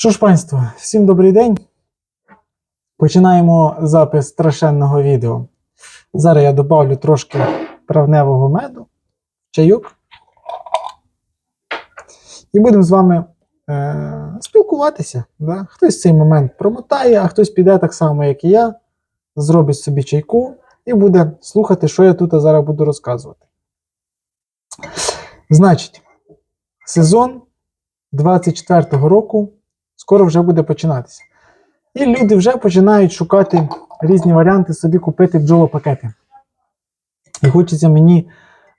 Що ж, панство, всім добрий день. Починаємо запис страшенного відео. Зараз я добавлю трошки травневого меду, чайок. І будемо з вами е- спілкуватися. Да? Хтось цей момент промотає, а хтось піде так само, як і я, зробить собі чайку і буде слухати, що я тут зараз буду розказувати. Значить, сезон 24-го року скоро вже буде починатися. І люди вже починають шукати різні варіанти собі купити бджолопакети. І хочеться мені,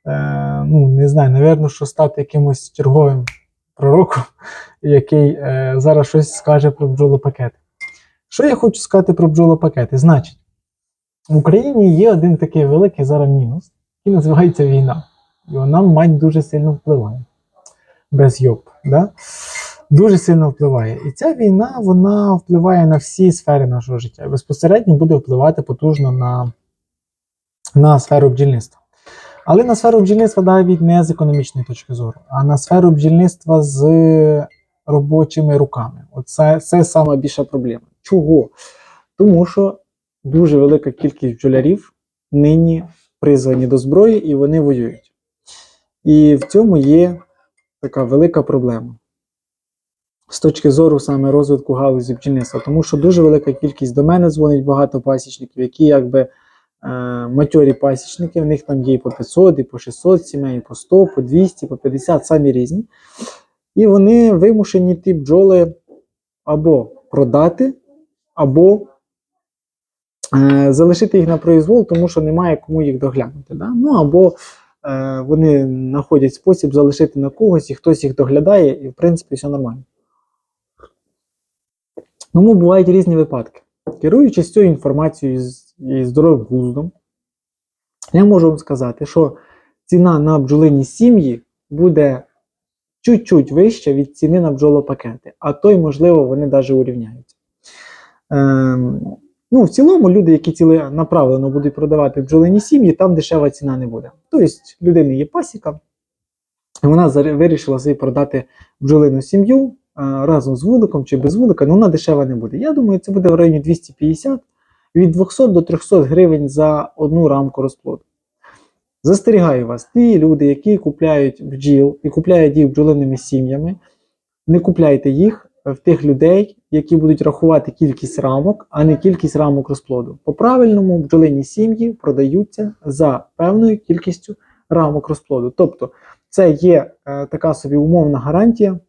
е, ну, не знаю, напевно, що стати якимось черговим пророком, який е, зараз щось скаже про бджолопакети. Що я хочу сказати про бджолопакети? Значить, в Україні є один такий великий зараз мінус, який називається війна. І вона, мать, дуже сильно впливає. Без йоб. Да? Дуже сильно впливає. І ця війна вона впливає на всі сфери нашого життя. Безпосередньо буде впливати потужно на, на сферу бджільництва. Але на сферу бджільництва навіть не з економічної точки зору, а на сферу бджільництва з робочими руками. Оце це сама більша проблема. Чого? Тому що дуже велика кількість бджолярів нині призвані до зброї і вони воюють. І в цьому є така велика проблема з точки зору саме розвитку галузі бджільництва, тому що дуже велика кількість до мене дзвонить багато пасічників, які якби е, матьорі пасічники, в них там є і по 500, і по 600 сімей, і по 100, по 200, по 50, самі різні. І вони вимушені ті бджоли або продати, або е, залишити їх на произвол, тому що немає кому їх доглянути. Да? Ну або е, вони знаходять спосіб залишити на когось, і хтось їх доглядає, і в принципі все нормально. Тому бувають різні випадки. Керуючись цією інформацією і здоровим глуздом, я можу вам сказати, що ціна на бджолині сім'ї буде чуть-чуть вища від ціни на бджолопакети, а то й, можливо, вони навіть урівняються. Ем, ну, в цілому, люди, які ціленаправлено будуть продавати бджолині сім'ї, там дешева ціна не буде. Тобто, людини є пасіка, і вона вирішила собі продати бджолину сім'ю разом з вуликом чи без вулика, ну вона дешева не буде. Я думаю, це буде в районі 250 від 200 до 300 гривень за одну рамку розплоду. Застерігаю вас, ті люди, які купляють бджіл і купляють їх бджолиними сім'ями, не купляйте їх в тих людей, які будуть рахувати кількість рамок, а не кількість рамок розплоду. По правильному бджолині сім'ї продаються за певною кількістю рамок розплоду. Тобто це є е, така собі умовна гарантія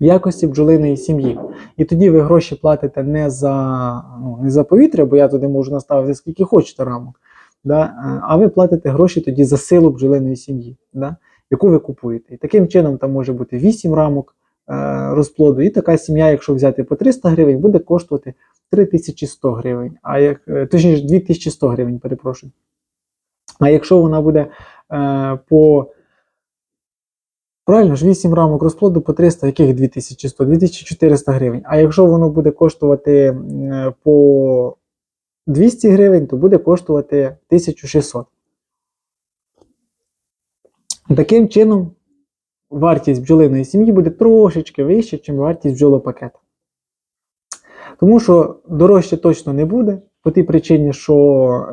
якості бджолиної сім'ї. І тоді ви гроші платите не за, ну, не за повітря, бо я туди можу наставити скільки хочете рамок. Да? е, А ви платите гроші тоді за силу бджолиної сім'ї, да? яку ви купуєте. І таким чином там може бути 8 рамок е, розплоду. І така сім'я, якщо взяти по 300 гривень, буде коштувати 3100 гривень, а як, е, точніше 2100 гривень, перепрошую. А якщо вона буде е, по Правильно ж 8 рамок розплоду по 300, яких 2100? 2400 гривень. А якщо воно буде коштувати по 200 гривень, то буде коштувати 1600. Таким чином, вартість бджолиної сім'ї буде трошечки вища, ніж вартість бджолопакета. Тому що дорожче точно не буде, по тій причині, що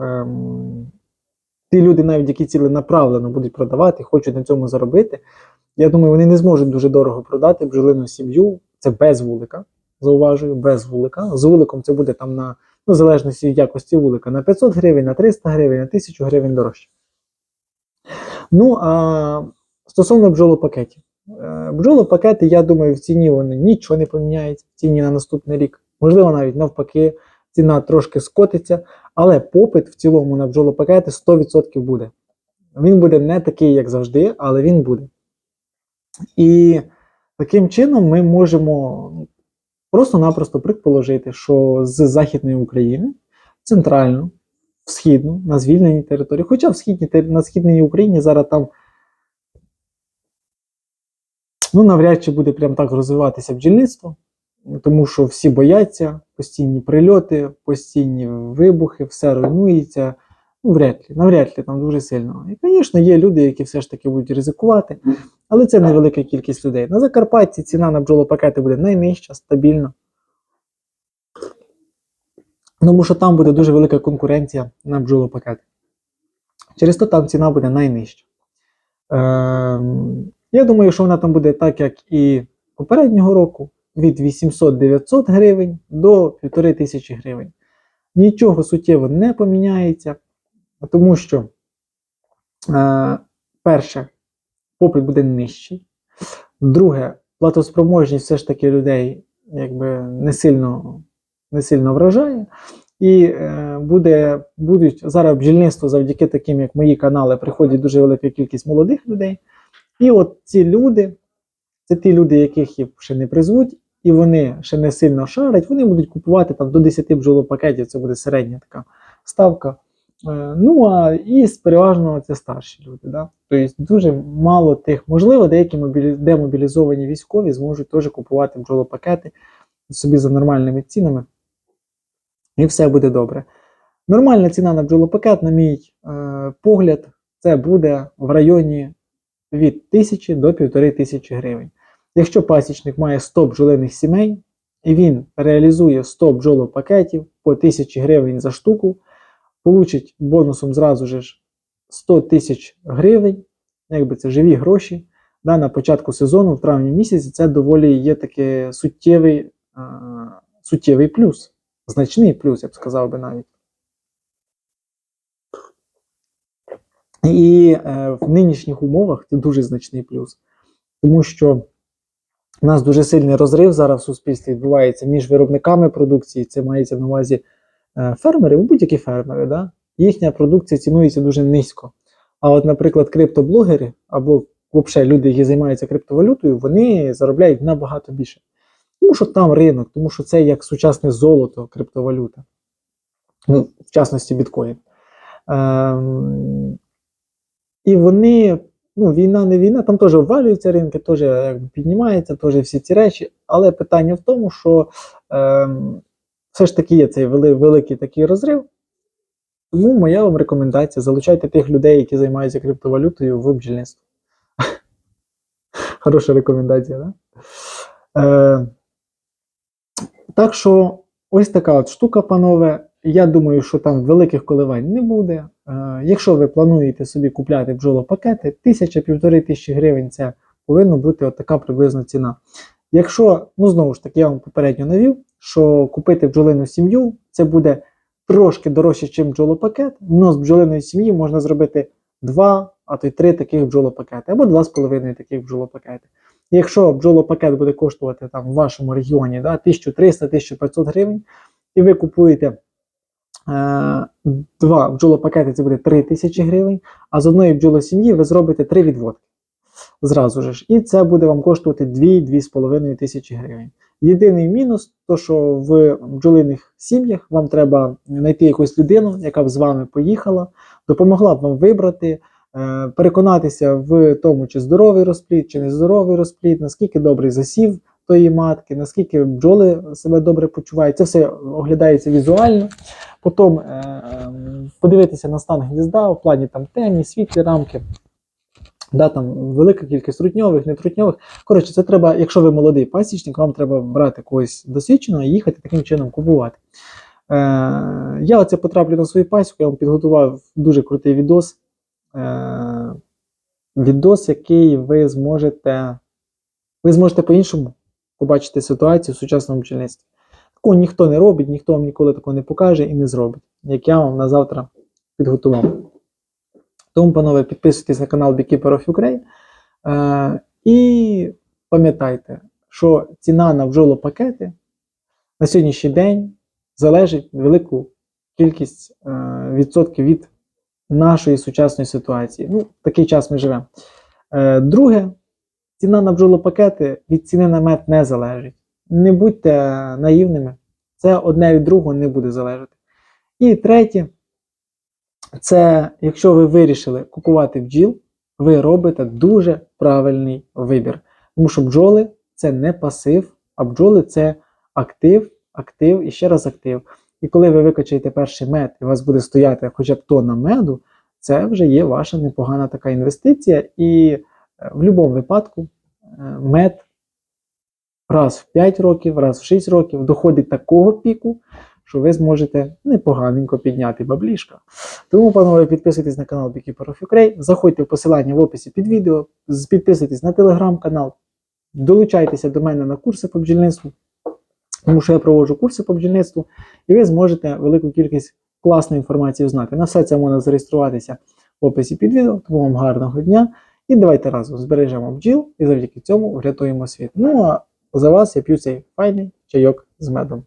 ем, ті люди, навіть які ціленаправлено будуть продавати, хочуть на цьому заробити. Я думаю, вони не зможуть дуже дорого продати бджолину сім'ю. Це без вулика. Зауважую, без вулика. З вуликом це буде там на, ну, залежності від якості вулика, на 500 гривень, на 300 гривень, на 1000 гривень дорожче. Ну, а стосовно бджолопакетів. Е, Бджолопакети, я думаю, в ціні вони нічого не поміняється в ціні на наступний рік. Можливо, навіть навпаки, ціна трошки скотиться, але попит в цілому на бджолопакети 100% буде. Він буде не такий, як завжди, але він буде. І таким чином ми можемо просто-напросто предположити, що з Західної України, центральну, в східну, на звільненій території, хоча в східній, на східній Україні зараз там ну, навряд чи буде прям так розвиватися бджільництво, тому що всі бояться, постійні прильоти, постійні вибухи, все руйнується, Ну, вряд ли, навряд ли там дуже сильно. І, звісно, є люди, які все ж таки будуть ризикувати, але це невелика кількість людей. На Закарпатті ціна на бджолопакети буде найнижча, стабільно. Тому що там буде дуже велика конкуренція на бджолопакети. Через то там ціна буде найнижча. Ем, я думаю, що вона там буде так, як і попереднього року, від 800-900 гривень до 1500 гривень. Нічого суттєво не поміняється, тому що, е, перше, попит буде нижчий. Друге, платоспроможність все ж таки людей якби, не, сильно, не сильно вражає. І е, буде, будуть зараз бджільництво завдяки таким, як мої канали, приходить дуже велика кількість молодих людей. І от ці люди, це ті люди, яких ще не призвуть, і вони ще не сильно шарять, вони будуть купувати там до 10 бджолопакетів, це буде середня така ставка. Е, Ну, а і переважно це старші люди. Да? Тобто дуже мало тих, можливо, деякі демобілізовані військові зможуть теж купувати бджолопакети собі за нормальними цінами. І все буде добре. Нормальна ціна на бджолопакет, на мій е, погляд, це буде в районі від 1000 до 1500 гривень. Якщо пасічник має 100 бджолиних сімей, і він реалізує 100 бджолопакетів по 1000 гривень за штуку, получить бонусом зразу ж 100 тисяч гривень, якби це живі гроші. Да, на початку сезону, в травні місяці, це доволі є такий суттєвий, суттєвий плюс. Значний плюс, я б сказав би навіть. І е, в нинішніх умовах це дуже значний плюс. Тому що у нас дуже сильний розрив зараз в суспільстві відбувається між виробниками продукції, це мається на увазі е, фермери, будь-які фермери, да? їхня продукція цінується дуже низько. А от, наприклад, криптоблогери або взагалі люди, які займаються криптовалютою, вони заробляють набагато більше. Тому що там ринок, тому що це як сучасне золото, криптовалюта. Ну, в частності біткоін. Ем, і вони, ну, війна не війна, там теж обвалюються ринки, теж якби, піднімаються, теж всі ці речі. Але питання в тому, що ем, все ж таки є цей вели, великий такий розрив. Тому моя вам рекомендація: залучайте тих людей, які займаються криптовалютою в бджільництво. Хороша рекомендація? Да? Е, так що ось така от штука, панове. Я думаю, що там великих коливань не буде. Е, якщо ви плануєте собі купляти бджолопакети, тисяча-півтори тисячі гривень це повинна бути от така приблизна ціна. Якщо, ну знову ж таки, я вам попередньо навів, що купити бджолину сім'ю це буде трошки дорожче, ніж бджолопакет, але з бджолиної сім'ї можна зробити два, а то й три таких бджолопакети, або два з половиною таких бджолопакети. Якщо бджолопакет буде коштувати там в вашому регіоні да, 1300-1500 гривень, і ви купуєте два бджолопакети, це буде 3000 гривень, а з одної бджолосім'ї ви зробите три відводки. Зразу ж. І це буде вам коштувати 2-2,5 тисячі гривень. Єдиний мінус, то що в бджолиних сім'ях вам треба знайти якусь людину, яка б з вами поїхала, допомогла б вам вибрати. Е, переконатися в тому, чи здоровий розплід, чи нездоровий розплід, наскільки добрий засів тої матки, наскільки бджоли себе добре почувають. Це все оглядається візуально. Потім е, подивитися на стан гнізда в плані там темні, світлі рамки. Да, там Велика кількість трутньових, нетрутньових. Коротше, це треба, якщо ви молодий пасічник, вам треба брати когось досвідченого і їхати таким чином купувати. Е, Я оце потраплю на свою пасіку, я вам підготував дуже крутий відос. Е, відос, який ви зможете ви зможете по-іншому побачити ситуацію в сучасному бджільництві. Такого ніхто не робить, ніхто вам ніколи такого не покаже і не зробить, як я вам на завтра підготував. Тому, панове, підписуйтесь на канал Beekeeper of Ukraine. Е, і пам'ятайте, що ціна на бджолопакети на сьогоднішній день залежить велику кількість е, відсотків від нашої сучасної ситуації. Ну, такий час ми живемо. Е, Друге, ціна на бджолопакети від ціни на мед не залежить. Не будьте наївними, це одне від другого не буде залежати. І третє, це якщо ви вирішили купувати бджіл, ви робите дуже правильний вибір. Тому що бджоли це не пасив, а бджоли це актив, актив і ще раз актив. І коли ви викачаєте перший мед, і у вас буде стояти хоча б тонна меду, це вже є ваша непогана така інвестиція. І в будь-якому випадку е, мед раз в 5 років, раз в 6 років доходить такого піку, що ви зможете непоганенько підняти баблішка. Тому, панове, підписуйтесь на канал Beekeeper of Ukraine, заходьте в посилання в описі під відео, підписуйтесь на телеграм-канал, долучайтеся до мене на курси по бджільництву, тому що я проводжу курси по бджільництву, і ви зможете велику кількість класної інформації знати. На все це можна зареєструватися в описі під відео. Тому вам гарного дня. І давайте разом збережемо бджіл і завдяки цьому врятуємо світ. Ну а за вас я п'ю цей файний чайок з медом.